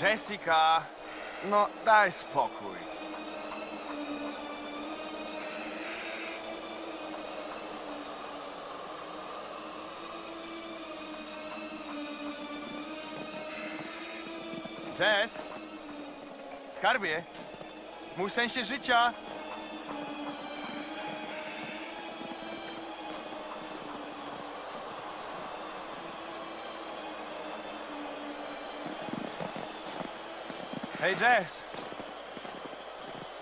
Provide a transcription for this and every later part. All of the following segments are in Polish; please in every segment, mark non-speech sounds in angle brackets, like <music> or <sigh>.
Jessica, no daj spokój. Jess? Skarbie? Mój sensie życia? Hej, Jess!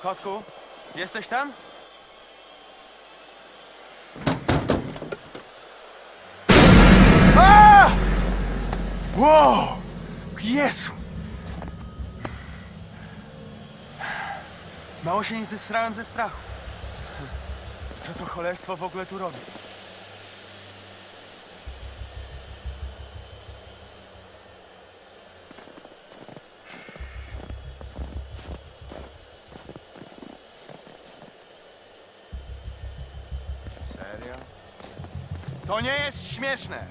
Kotku, jesteś tam? A! Wow! Jezu! Mało się nie zesrałem ze strachu. Co to cholerstwo w ogóle tu robi? Serio? To nie jest śmieszne!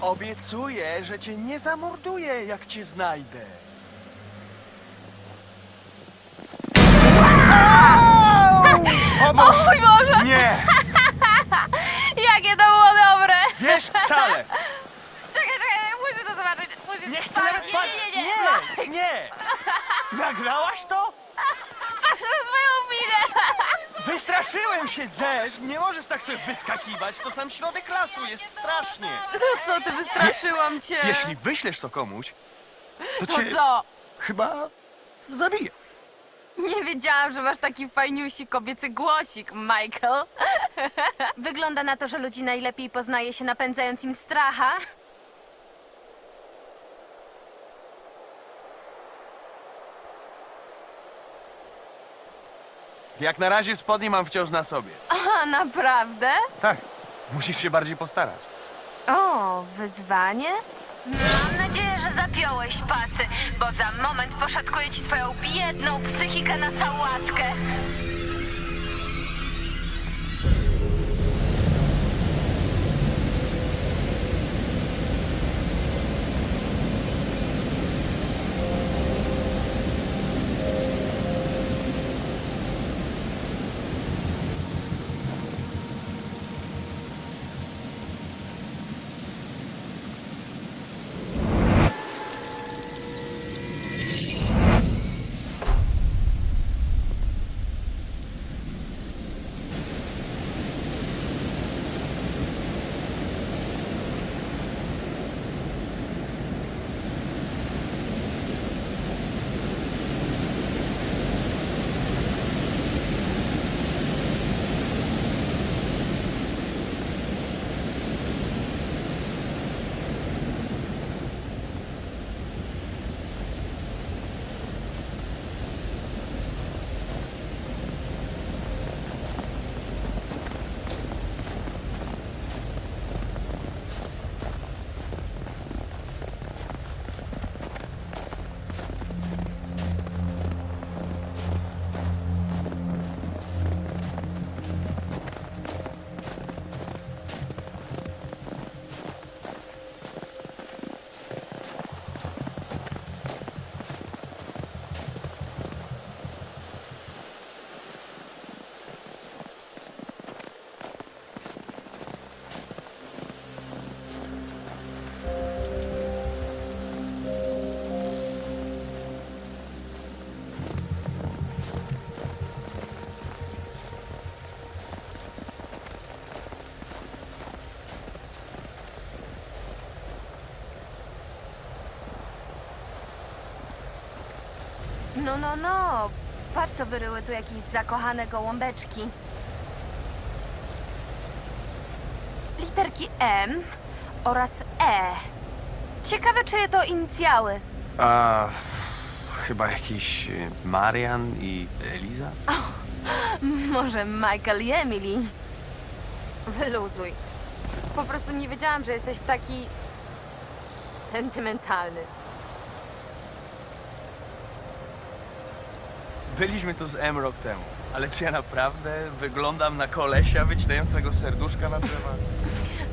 Obiecuję, że cię nie zamorduję, jak cię znajdę. Au! O mój Boże! Nie! Jakie to było dobre! Wiesz, wcale! Czekaj, czekaj, muszę to zobaczyć. Muszę Nie chcę nawet patrzeć! Nie! Nie! Nagrałaś to? Patrz na swoją minę! <laughs> Wystraszyłem się, Jess! Nie możesz tak sobie wyskakiwać, to sam środek lasu, jest strasznie! No co, ty wystraszyłam cię. Jeśli wyślesz to komuś, to To cię co? chyba zabiję. Nie wiedziałam, że masz taki fajniusi kobiecy głosik, Michael. <laughs> Wygląda na to, że ludzi najlepiej poznaje się napędzając im stracha. Jak na razie spodnie mam wciąż na sobie. A, naprawdę? Tak, musisz się bardziej postarać. O, wyzwanie? Mam nadzieję, że zapiąłeś pasy, bo za moment poszatkuję ci twoją biedną psychikę na sałatkę. No, no, no. Patrz, co wyryły tu jakieś zakochane gołąbeczki. Literki M oraz E. Ciekawe, czyje to inicjały. A chyba jakiś y, Marian i Eliza? Może Michael i Emily. Wyluzuj. Po prostu nie wiedziałam, że jesteś taki sentymentalny. Byliśmy tu z M rok temu. Ale czy ja naprawdę wyglądam na kolesia wycinającego serduszka na drzewach?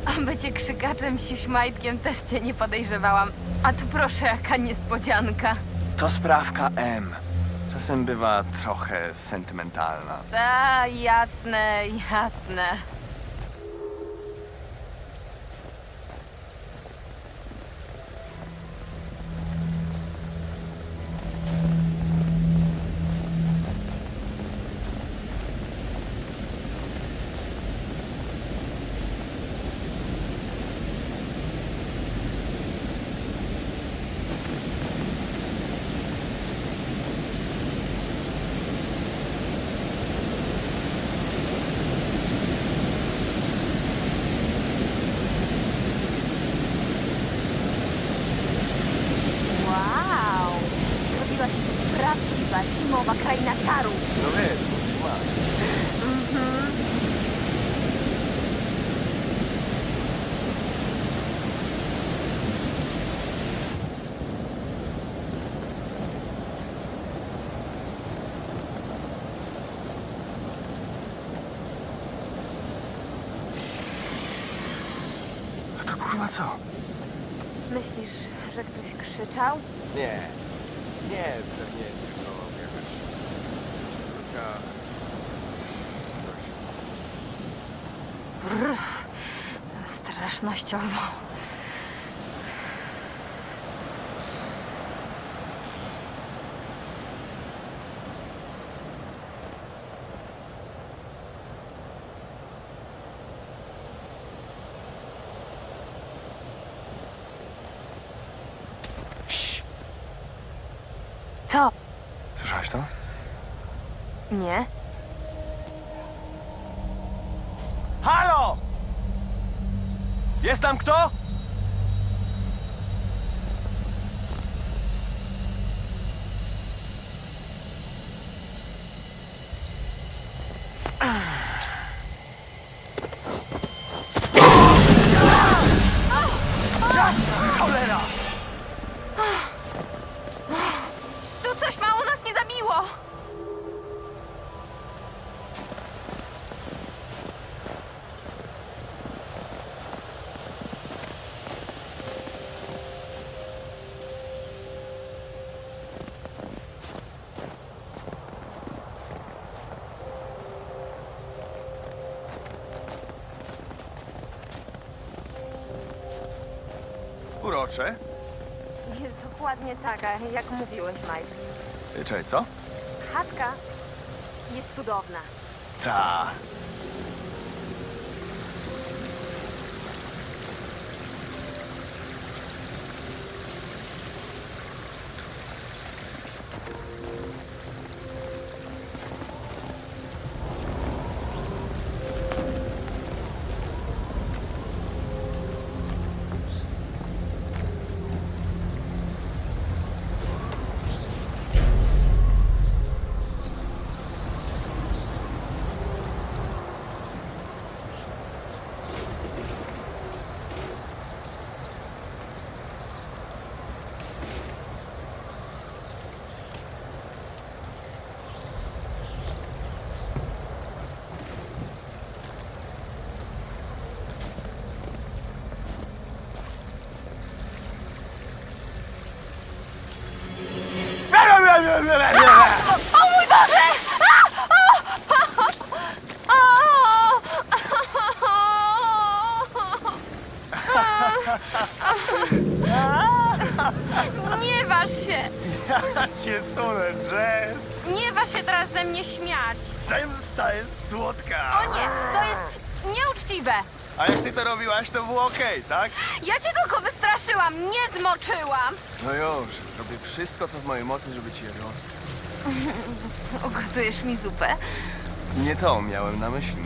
A bycie krzykaczem siuśmajtkiem też cię nie podejrzewałam. A tu proszę, jaka niespodzianka. To sprawka M. Czasem bywa trochę sentymentalna. A, jasne, jasne. Wow! Zrobiła się prawdziwa zimowa kraina czarów. No wiesz, masz. Mhm. A co? Myślisz, że ktoś krzyczał? Nie. Nie, pewnie tylko jakaś... Taka... czy coś. Brrr, strasznościowo. Co? Słyszałaś to? Nie? Halo! Jest tam kto? Urocze. Jest dokładnie taka, jak mówiłeś, Mike. Y, Czekaj, co? Chatka jest cudowna. Ta. Sunę, Jazz! Nie waż się teraz ze mnie śmiać! Zemsta jest słodka! O nie, to jest nieuczciwe! A jak ty to robiłaś, to było okej, tak? Ja cię tylko wystraszyłam, nie zmoczyłam! No już, zrobię wszystko, co w mojej mocy, żeby cię rozbić. <laughs> Ugotujesz mi zupę? Nie to miałem na myśli,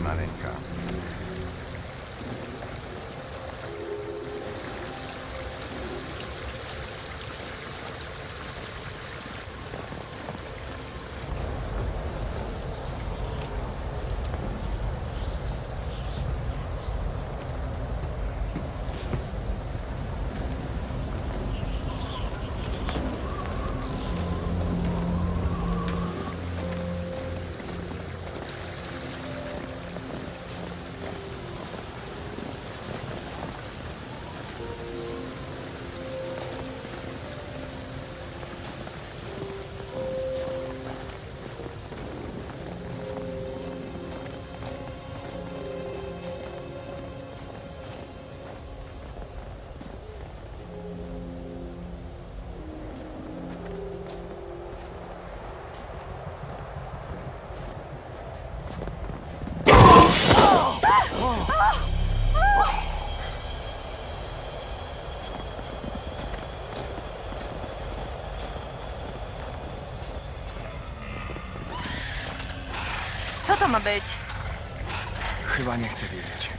maleńka. to ma być? Chyba nie chcę wiedzieć.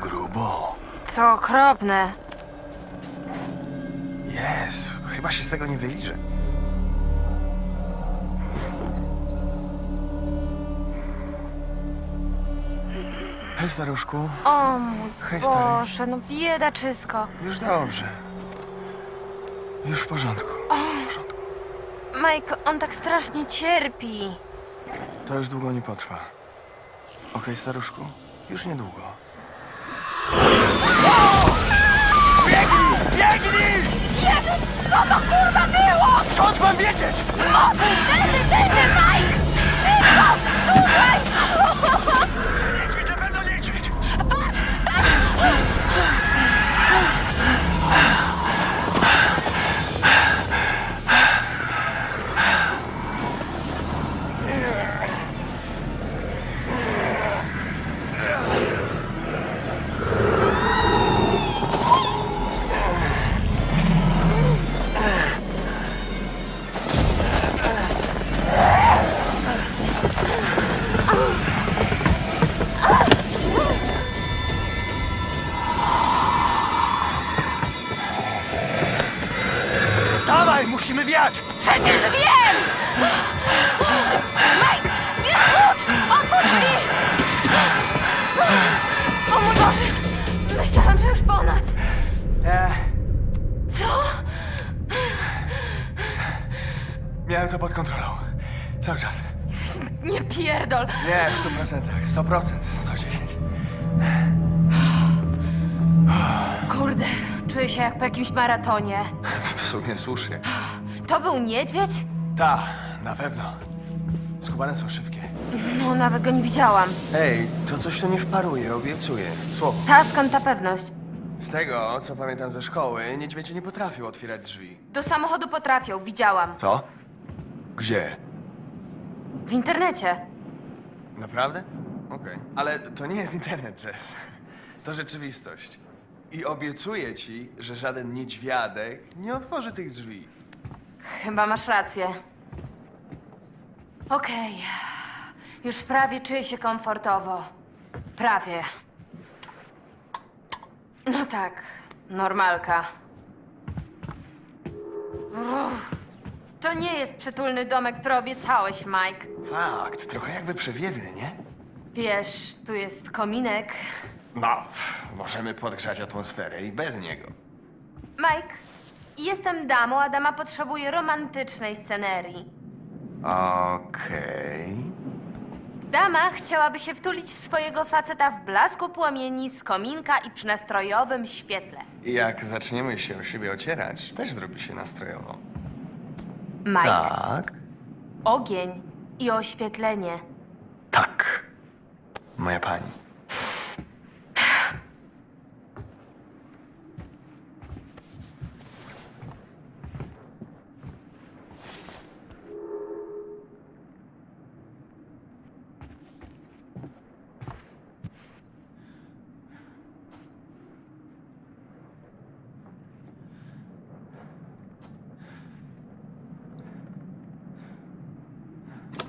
Grubo. Co okropne. Chyba się z tego nie wyliczę. Hej, staruszku. O mój Hej, stary. Boże, no biedaczysko. Już dobrze. Już w porządku. W porządku. Mike, on tak strasznie cierpi. To już długo nie potrwa. Okej, staruszku? Już niedługo. Co to kurwa było? Skąd mam wiedzieć? Tędy, tędy, Mike! Szybko, tutaj! Się jak po jakimś maratonie. W sumie słusznie. To był niedźwiedź? Ta, na pewno. Skubane są szybkie. No, nawet go nie widziałam. Ej, to coś tu nie wparuje, obiecuję. Słowo. Ta skąd ta pewność? Z tego, co pamiętam ze szkoły, niedźwiedzie nie potrafił otwierać drzwi. Do samochodu potrafią, widziałam. Co? Gdzie? W internecie. Naprawdę? Okej. Ale to nie jest internet, Jess. To rzeczywistość. I obiecuję ci, że żaden niedźwiadek nie otworzy tych drzwi. Chyba masz rację. Okej. Już prawie czuję się komfortowo. Prawie. No tak, normalka. Uff, to nie jest przytulny domek, który obiecałeś, Mike. Fakt, trochę jakby przewiewny, nie? Wiesz, tu jest kominek. No, możemy podgrzać atmosferę i bez niego. Mike, jestem damą, a dama potrzebuje romantycznej scenerii. Okej. Dama chciałaby się wtulić w swojego faceta w blasku płomieni z kominka i przy nastrojowym świetle. Jak zaczniemy się o siebie ocierać, też zrobi się nastrojowo. Mike, Tak? ogień i oświetlenie. Tak. Moja pani.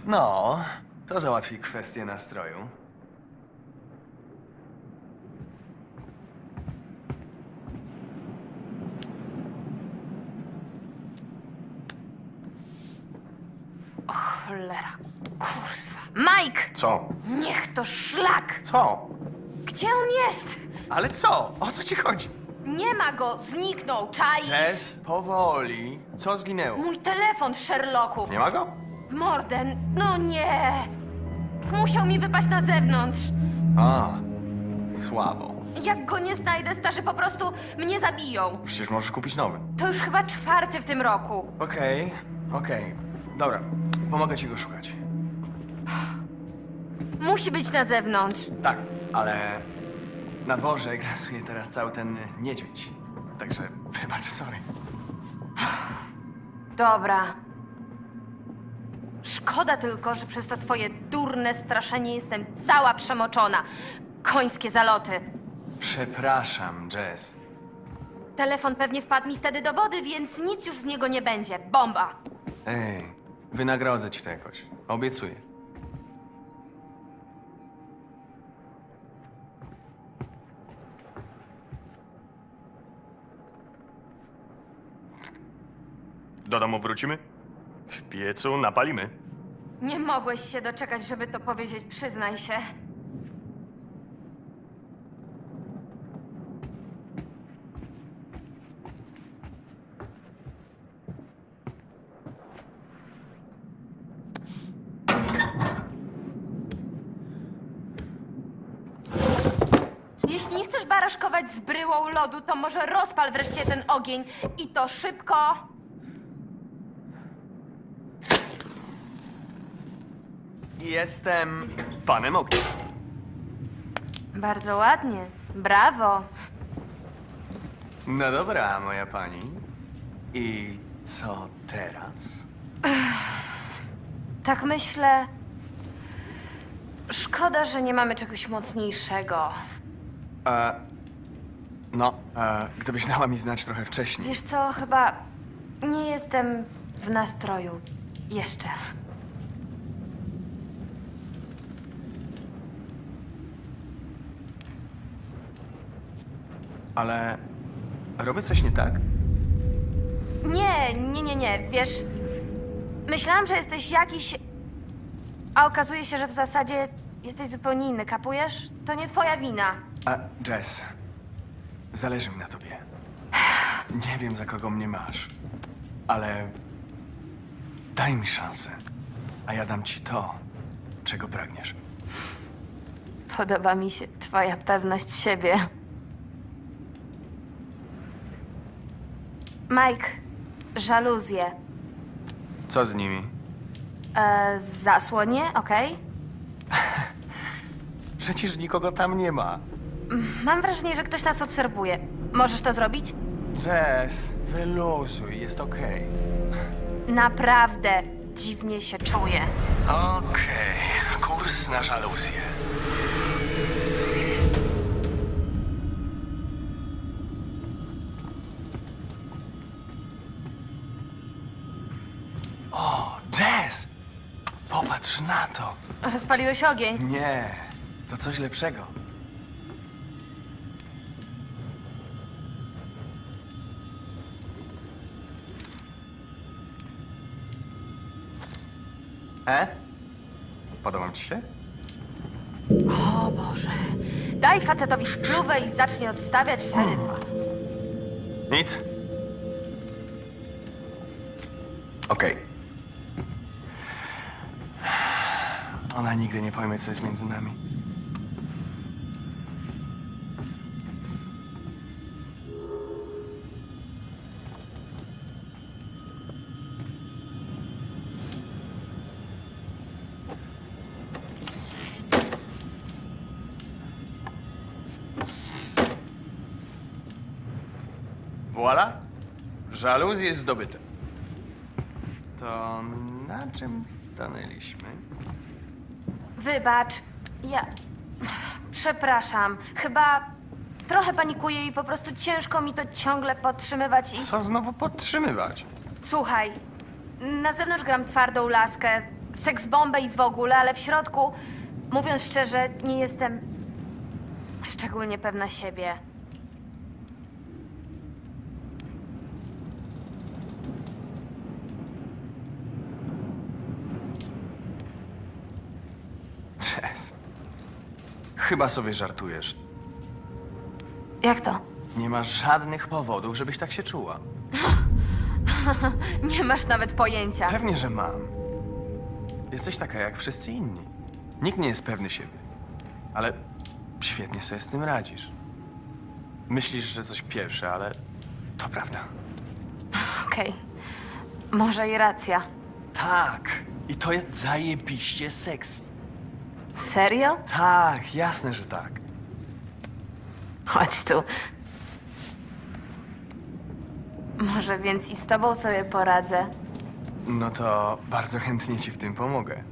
No, to załatwi kwestię nastroju. Cholera, kurwa. Mike, Co? niech to szlak! Co? Gdzie on jest? Ale co? O co ci chodzi? Nie ma go, zniknął, czaisz? Jess, powoli. Co zginęło? Mój telefon, Sherlocku. Nie ma go? Morden, no nie. Musiał mi wypaść na zewnątrz. A, słabo. Jak go nie znajdę, starzy po prostu mnie zabiją. Przecież możesz kupić nowy. To już chyba czwarty w tym roku. Okej, okej. Dobra, pomogę ci go szukać. Musi być na zewnątrz. Tak, ale na dworze grasuje teraz cały ten niedźwiedź. Także wybacz, sorry. Dobra. Szkoda tylko, że przez to twoje durne straszenie jestem cała przemoczona. Końskie zaloty. Przepraszam, Jess. Telefon pewnie wpadł mi wtedy do wody, więc nic już z niego nie będzie. Bomba. Ej, wynagrodzę ci to jakoś. Obiecuję. Do domu wrócimy? W piecu napalimy. Nie mogłeś się doczekać, żeby to powiedzieć, przyznaj się. Jeśli nie chcesz baraszkować z bryłą lodu, to może rozpal wreszcie ten ogień i to szybko. Jestem panem ognia. Bardzo ładnie. Brawo. No dobra, moja pani. I co teraz? Tak myślę. Szkoda, że nie mamy czegoś mocniejszego. E, no, e, gdybyś dała mi znać trochę wcześniej. Wiesz co, chyba nie jestem w nastroju. Jeszcze. Ale robię coś nie tak? Nie, nie, nie, nie. Wiesz, myślałam, że jesteś jakiś. A okazuje się, że w zasadzie jesteś zupełnie inny, kapujesz? To nie twoja wina. A, Jess, zależy mi na tobie. Nie wiem, za kogo mnie masz, ale daj mi szansę, a ja dam ci to, czego pragniesz. Podoba mi się twoja pewność siebie. Mike, żaluzje. Co z nimi? E, zasłonie, okej? <laughs> Przecież nikogo tam nie ma. Mam wrażenie, że ktoś nas obserwuje. Możesz to zrobić? Jess, wyluzuj, jest okej. Naprawdę dziwnie się czuję. Okej, kurs na żaluzję. Jess! Popatrz na to. Rozpaliłeś ogień. Nie, to coś lepszego. E? Podobam ci się? O Boże. Daj facetowi spluwę i zacznij odstawiać szeryfa. Nic. Okej. Ona nigdy nie pojmie, co jest między nami. Voila. Żaluzje zdobyte. To na czym stanęliśmy? Wybacz, ja. Przepraszam. Chyba trochę panikuję i po prostu ciężko mi to ciągle podtrzymywać i. Co znowu podtrzymywać? Słuchaj, na zewnątrz gram twardą laskę, seks bombę i w ogóle, ale w środku, mówiąc szczerze, nie jestem szczególnie pewna siebie. Jess. Chyba sobie żartujesz. Jak to? Nie masz żadnych powodów, żebyś tak się czuła. <laughs> Nie masz nawet pojęcia. Pewnie, że mam. Jesteś taka jak wszyscy inni. Nikt nie jest pewny siebie. Ale świetnie sobie z tym radzisz. Myślisz, że coś pierwsze, ale to prawda. Okej. Może i racja. Tak. I to jest zajebiście sexy. Serio? Tak, jasne, że tak. Chodź tu. Może więc i z tobą sobie poradzę. No to bardzo chętnie ci w tym pomogę.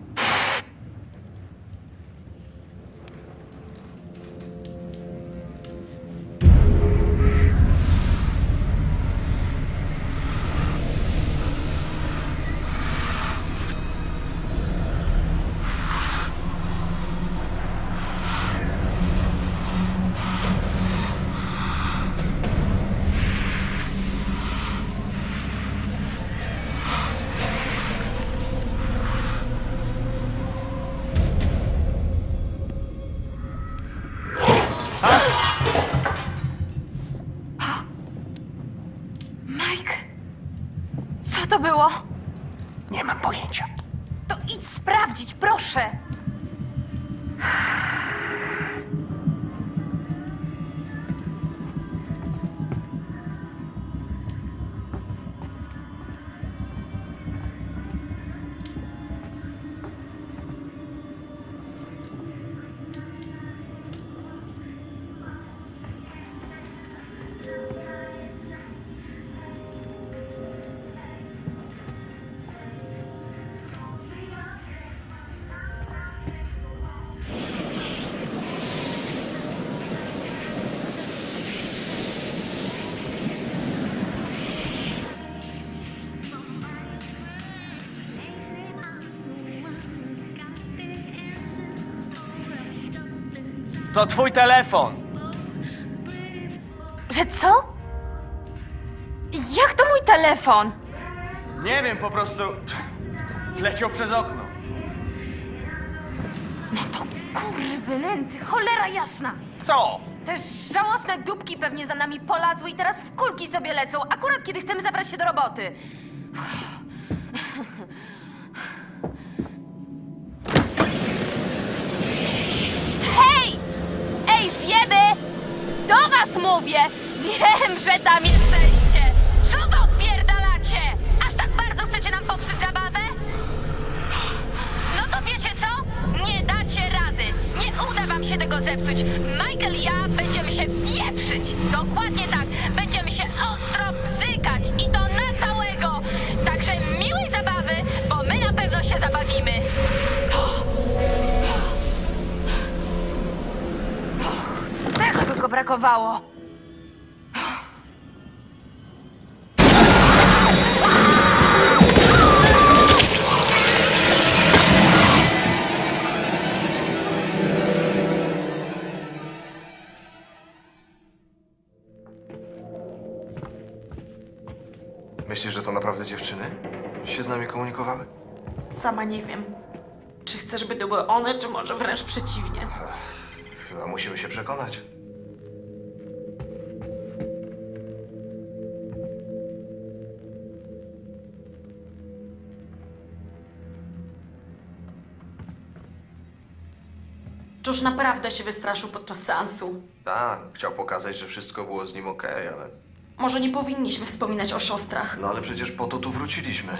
To twój telefon! Że co? Jak to mój telefon? Nie wiem, po prostu... Wleciał przez okno. No to kurwy nędzy, cholera jasna! Co? Te żałosne dupki pewnie za nami polazły i teraz w kulki sobie lecą, akurat kiedy chcemy zabrać się do roboty. Do was mówię! Wiem, że tam jesteście! Co wy odpierdalacie? Aż tak bardzo chcecie nam popsuć zabawę? No to wiecie co? Nie dacie rady. Nie uda wam się tego zepsuć. Michael i ja będziemy się wieprzyć. Dokładnie tak. Będziemy się ostro bzykać. I to brakowało. Myślisz, że to naprawdę dziewczyny? Się z nami komunikowały? Sama nie wiem. Czy chcę, żeby to były one, czy może wręcz przeciwnie. Chyba musimy się przekonać. Josh naprawdę się wystraszył podczas seansu. Tak, chciał pokazać, że wszystko było z nim okej, ale... Może nie powinniśmy wspominać o siostrach. No ale przecież po to tu wróciliśmy.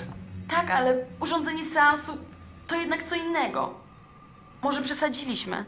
Tak, ale urządzenie seansu to jednak co innego. Może przesadziliśmy.